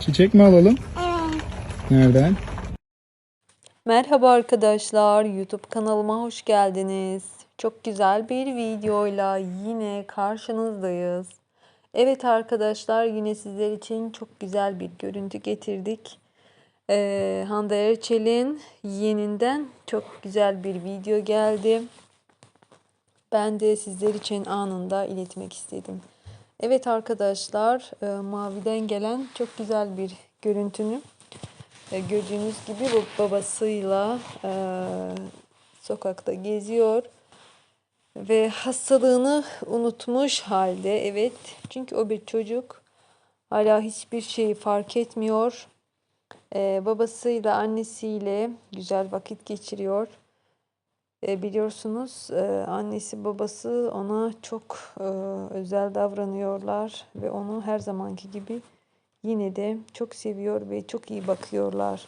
Çiçek mi alalım? Evet. Nereden? Merhaba arkadaşlar, YouTube kanalıma hoş geldiniz. Çok güzel bir videoyla yine karşınızdayız. Evet arkadaşlar, yine sizler için çok güzel bir görüntü getirdik. Ee, Hande Erçel'in yeğeninden çok güzel bir video geldi. Ben de sizler için anında iletmek istedim. Evet arkadaşlar, e, Mavi'den gelen çok güzel bir görüntünü e, Gördüğünüz gibi bu babasıyla e, sokakta geziyor ve hastalığını unutmuş halde. Evet, çünkü o bir çocuk hala hiçbir şeyi fark etmiyor. Babasıyla annesiyle güzel vakit geçiriyor. E, biliyorsunuz e, annesi babası ona çok e, özel davranıyorlar ve onu her zamanki gibi yine de çok seviyor ve çok iyi bakıyorlar.